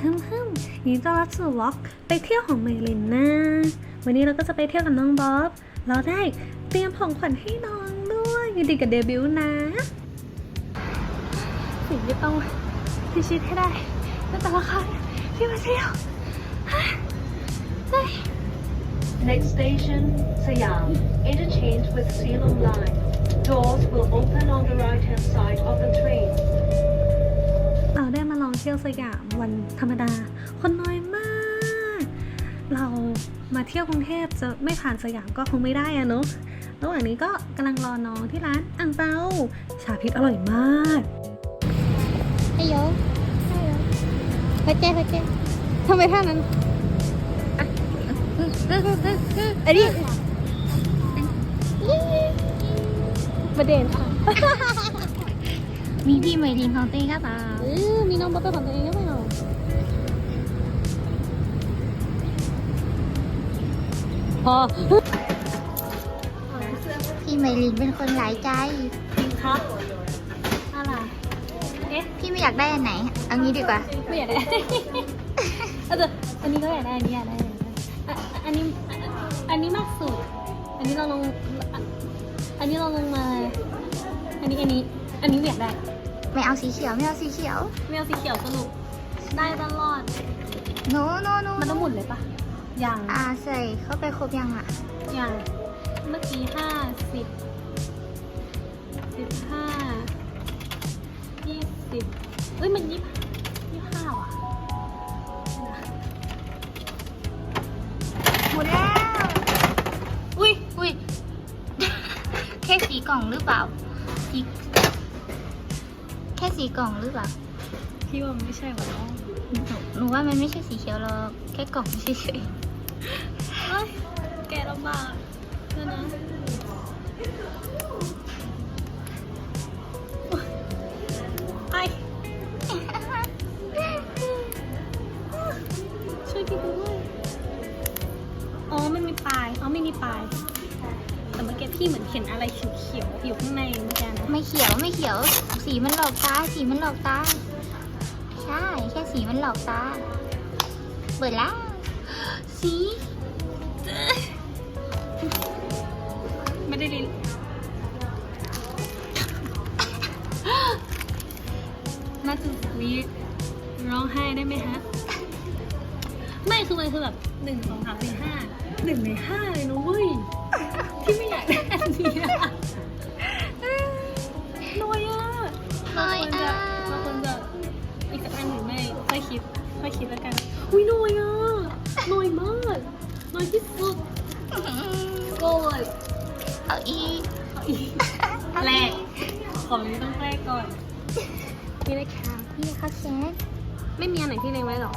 ฮึมฮึมยินดีต้อนรับสู่วอล์กไปเที่ยวของเมลินนะวันนี้เราก็จะไปเที่ยวกับน้องบ๊อบ เราได้เตรียมของขวัญให้น้องด้วยยินดีกับเดบิวต์นะสิ่งที่ต้องพิชิตให้ได้ในแต่ละครั้งที่มาเที่ยวได้ Next station, Siam. Interchange with Silom Line. Doors will open on the right-hand side of the train. เที่ยวสยามวันธรรมดา คนน้อยมาก เรามาเที่ยวกรุงเทพจะไม่ผ่านสยามก็คงไม่ได้อะเนาะระหว่างนี้ก็กำลังรอน้องที่ร้านอ่างเปาชาพิษอร่อยมากฮัลโหลฮัลโหลหัวใจหัวใจทำไมท่านั้นอะอันนี้ประเด็นค่ะ มีพี่เมทินของตัวเองก็เปล่าเออมีน้องบ๊อบเป็นของตัวเองก็ไม่เอาพอพี่เมลินเป็นคนหลายใจครับอะไรพี่ไม่อยากได้อันไหน เอางี้ดีกว่า ไม่อยากได้เอาแต่อันนี้ก็อยากได้ อันนี้อยากได้อะอันนี้ อันนี้มากสุด อันนี้เราลง อันนี้เราลงมา อันนี้อันนี้ อันนี้อยากได้ไม่เอาสีเขียวไม่เอาสีเขียวไม่เอาสีเขียวสรุปได้ตลอด โนโนโนมันต้องหมุนเลยปะอย่างอ่าใส่เข้าไปครบยังอะอย่างเมื่อกี้ห้าสิบสิบห้ายี่สิบเอ้ยมันยี่ยี่ห้าว่ะหมดแล้ว อุ้ยอุ้ย แค่สีกล่องหรือเปล่าสีแค่สีกล่องหรือเปล่าพี่ว่ามันไม่ใช่หรอหนูหนูว่ามันไม่ใช่สีเขียวหรอกแค่กล่องเฉยเอ้ยแกลำบากเดี๋ยวนะไอช่วยพี่ด้วยอ๋อมันมีปลายอ๋อไม่มีปลายแต่เมื่อกี้ พี่เหมือนเห็นอะไรเขียวๆอยู่ข้างในเมื่อกี้นะๆไม่เขียวไม่เขียว สีมันหลอกตา สีมันหลอกตา ใช่ แค่สีมันหลอกตา เปิดแล้วสีไม่ได้ลิ้นน่าจะวีดร้องไห้ได้ไหมฮะ ไม่คือมันคือแบบหนึ่งสองสามสี่ห้าหนึ่งในห้าเลยนะเว้ย ที่ไม่อยากได้อันนี้อะน้อยอะน้อยอะบางคนจะอีกสักอันหรือไม่ค่อยคิดค่อยคิดแล้วกัน อุ้ยน้อยอะน้อยมากน้อยที่สุดโกรธเอาอีกแรกของนี้ต้องแรกก่อนนี่เลยค่ะนี่ค่ะแคทไม่มีอันไหนที่เล็งไว้หรอ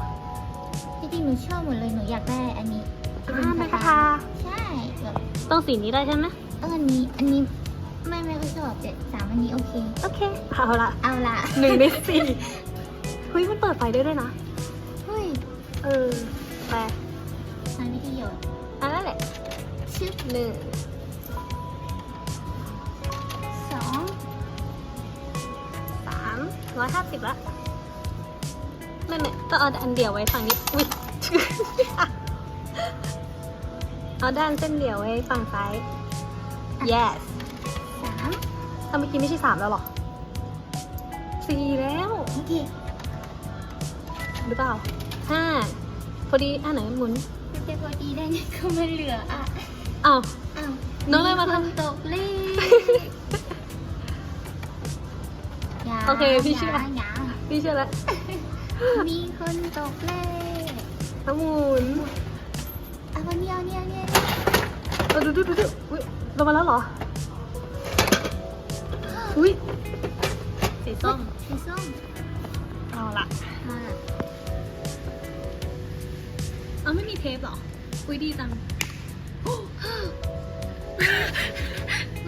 จริงๆหนูชอบหมดเลยหนูอยากได้อันนี้ที่อ่าเป็นคาถาใช่แบบ ต้องสีนี้ได้ใช่ไหมเอออันนี้อันนี้ไม่ไม่ค่อยชอบแต่สามอันนี้โอเค โอเค เอาละเอาละหนึ่งในสี่เฮ้ยมันเปิดไฟได้ด้วยนะ เฮ้ยเออแปลทางวิทยุอันนั้นแหละชึบหนึ่งสองสามร้อยห้าสิบละไม่ไม่ต้องเอาอันเดียวไว้ฝั่งนี้อุ้ย เอาด้านเส้นเดียวไว้ฝั่งซ้าย yes สามถ้าเมื่อกี้ไม่ใช่สามแล้วเหรอสี่แล้ว โอเคหรือเปล่าห้าพอดีอันไหนหมุนมันจะพอดีได้ไงก็มันเหลืออะอ้าว อ้าวน้องเลยมาทำ คนตกเลขอย่าโอเคพี่เชื่อ ย่าอย่าพี่เชื่อแล้วมีคนตกเลข น้ำหมุน เอาวันนี้เอาเนี่ยเอาเนี่ยเออดูดูดูดูอุ้ยลงมาแล้วเหรอ อุ้ยสีส้มสีส้มเอาละมาละเอาไม่มีเทปเหรอ อุ้ยดีจัง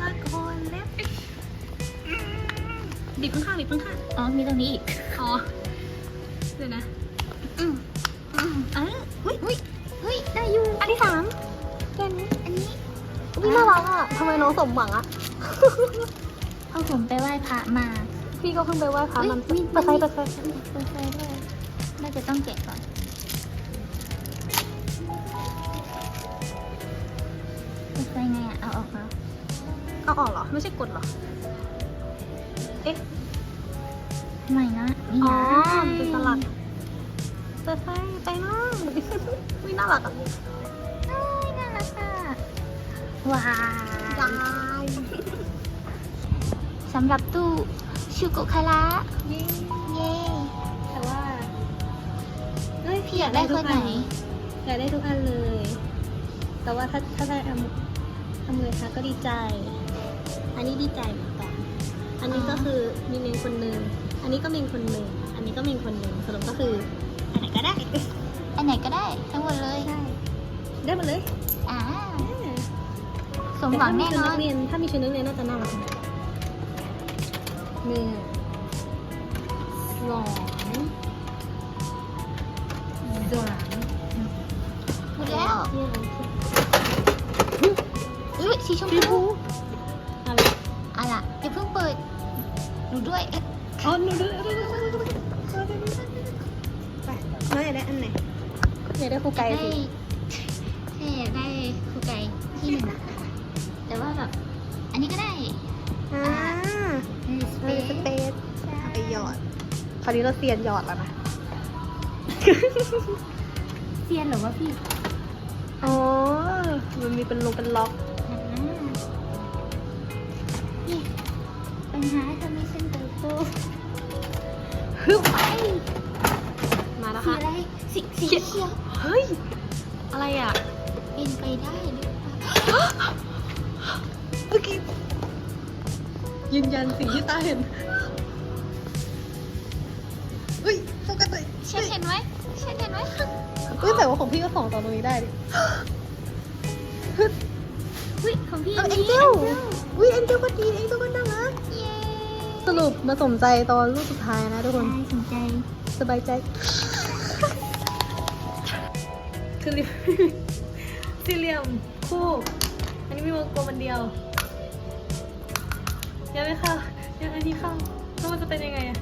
ลาก่อนเล็บบีบข้างๆบีบข้างอ๋อ มีตรงนี้อีกๆอ๋อ เดี๋ยวนะ อืม อะทำไมน้องสมหวังอะเอาผมไปไหว้พระมาพี่ก็เพิ่งไปไหว้พระมันเฮ้ยมีเปิดไฟเปิดไฟเปิดไฟด้วยน่าจะต้องแกะก่อนเปิดไฟไงอะเอาออกแล้วเอาออกเหรอ ไม่ใช่กดเหรอ เอ๊ะทำไมนะนี่อ๋อไงเป็นสลัดเปิดไฟไปล่างไม่น่ารักอะเอ้ยน่ารักอะว้าว ได้สำหรับตู้ชูโกคาระเย้เย้แต่ว่าเอ้ยพี่อยากได้คนไหน อยากได้ทุกอันเลย แต่ว่าถ้าถ้าได้อเมอเมริกาก็ดีใจ อันนี้ดีใจเหมือนกันอันนี้ก็คือมีเมนคนหนึ่งอันนี้ก็เมนคนหนึ่งอันนี้ก็เมนคนหนึ่งสรุปก็คืออันไหนก็ได้ อันไหนก็ได้ทั้งหมดเลยใช่ได้หมดเลยอ่าอ่า สมหวังแน่นอนแต่ถ้ามีชุดกเรียนถ้ามีชุดนักเรียนน่าจะน่ารักหนึ่งสองสามหมดแล้วเนี่ยอุ้ยสีชมพี่พูพูอะไรเอะล่ะอย่าเพิ่งเปิดหนูด้วยเอ๊ะอ๋อหนูดูดูดูดูดูไปน้อยอยากได้อันไหนอยากได้ครูไก่ได้สิแค่อยากได้ครูไก่ที่หนึ่ง สเอเปอซสเปซเอาไปหยอด คราวนี้เราเซียนหยอดแล้วนะ เซียนเหรอวะพี่อ๋อ มันมีเป็นลงเป็นล็อก อ่านี่ปัญหาทำให้ฉันเติบโตฮึบไปมาแล้วสีค่ะอะไรสีสีเขียวเฮ้ย อะไรอะ เป็นไปได้หรือเปล่าเมื่อกี้ ยืนยันสิ่งที่ตาเห็นเฮ้ยโฟกัสเลยฉันเห็นไหมฉันเห็นไหมเฮ้ยแต่ว่าของพี่ก็ส่องตอนตรงนี้ได้ดิอุ้ยของพี่เอาอันเอ็นนี้เจลวิเอ็นเจลก็ดีเอ็นเจลก็น่ารักเย้สรุปมาสมใจตอนรูปสุดท้ายนะทุกคนได้สนใจสบายใจคือเหลี่ยมสี่เหลี่ยมคู่ อันนี้มีวงกลมอันเดียว ยังไม่เข้ายังอันนี้เข้าแล้วมันจะเป็นยังไงอะ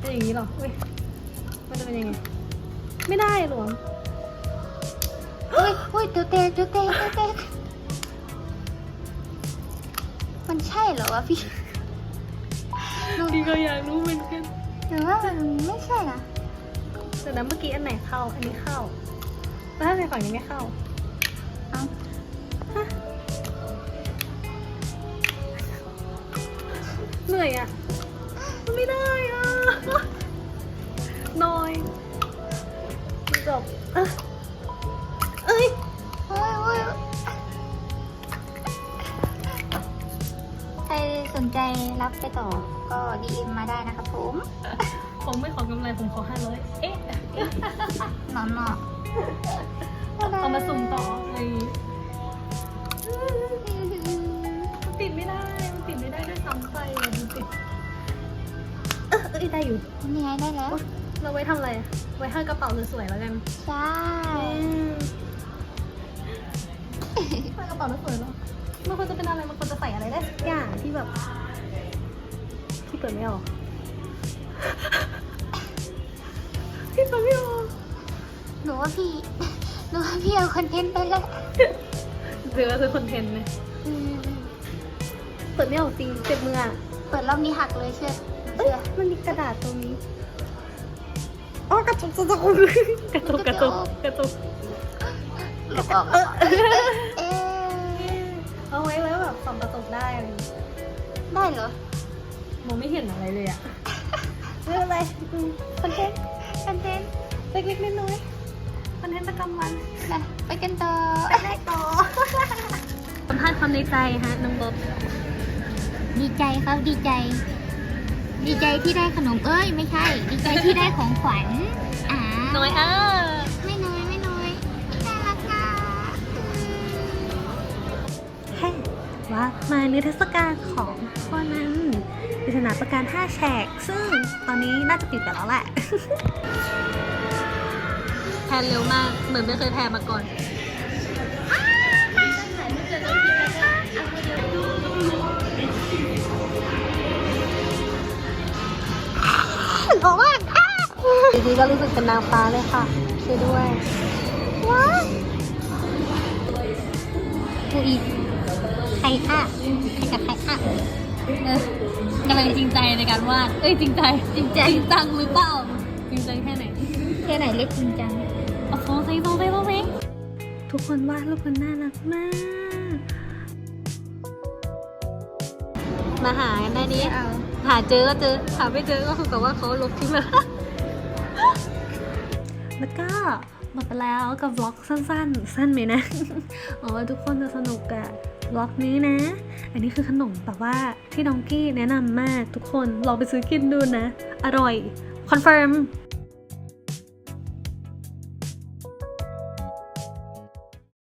เป็นอย่างนี้เหรออุ้ยมันจะเป็นยังไง ไม่ได้หลวมอุ้ยอุ้ยตัวเตะตัวเตะตัวเตะมันใช่เหรอวะพี่พี่ก็อยากรู้เหมือนกันหรือว่ามันไม่ใช่นะแต่นั้นเมื่อกี้อันไหนเข้า อันนี้เข้า แล้วถ้าในฝั่งนี้ไม่เข้า เอา อยอะมันไม่ได้อะน้อยจบอะเอ้ยโอ้ยโอ้ยใครสนใจรับไปต่อก็ดีเอ็มมาได้นะครับผม ผมไม่ขอกำไรผมขอห้าร้อยเอ๊ะหนอนหนอเอามาสุ่มต่ออะไร เออเอ้ยได้อยู่นี่ไงได้แล้ว เราไว้ทำอะไรอะไว้ห้อยกระเป๋าสวยๆแล้วกันใช่ห้อยกระเป๋าแล้วสวยเนาะมันควรจะเป็นอะไรมันควรจะใส่อะไรได้สักอย่างที่แบบ ที่เปิดไม่ออกที่เปิดไม่ออกหนูว่าพี่หนูว่าพี่เอาคอนเทนต์ไปแล้วหรือว่าคือคอนเทนต์ไหมอืมเปิดไม่ออกจริงเจ็บมืออะเปิดรอบนี้หักเลยเชื่อ เอ้ยเชื่อมันมีกระดาษตรงนี้อ๋อกระตุกกระตุกกระตุกกระตุกกระตุกหลบออกเอ๊ะเอาไว้ไว้แบบส่องกระตุกได้อะไรอย่างงี้ได้เหรอมองไม่เห็นอะไรเลยอะไม่เป็นไรอืมคอนเทนต์คอนเทนต์เล็กๆน้อยๆคอนเทนต์ประจำวันนะไปกันต่อไปได้ต่อสัมภาษณ์ความในใจฮะน้องบ๊อบดีใจครับดีใจ ดีใจที่ได้ขนมเอ้ยไม่ใช่ ดีใจที่ได้ของขวัญอ่าน้อยเออไม่น้อยไม่น้อยน่ารักอะแค่ว่ามานิทรรศการของโคนันปริศนาประการ5แฉก ซึ่งตอนนี้น่าจะปิดไปแล้วแหละแพนเร็วมาก เหมือนไม่เคยแพนมาก่อน บอกว่าอะดีๆก็รู้สึกเป็นนางฟ้าเลยค่ะช่วยด้วย ว้ากูอีกใครอะใครกับใครอะเออกำลังจริงใจในการวาด เอ้ยจริงใจ จริงใจจริงจังหรือเปล่า จริงจังแค่ไหน แค่ไหนเล็กจริงจังโอ้โหใส่โซ่ใส่โซ่ใส่ทุกคนวาดรูปกันน่ารักมาก มาหากันได้นี้เอา หาเจอก็เจอ หาไม่เจอก็คือแบบว่าเขาลบทิ้งแล้วแล้วก็หมดไปแล้วกับวล็อกสั้นๆ สั้นไหมนะหวังว่าทุกคนจะสนุกอะบล็อกนี้นะ อันนี้คือขนมแบบว่าที่น้องกี้แนะนำมากทุกคนลองไปซื้อกินดูนะ อร่อย คอนเฟิร์ม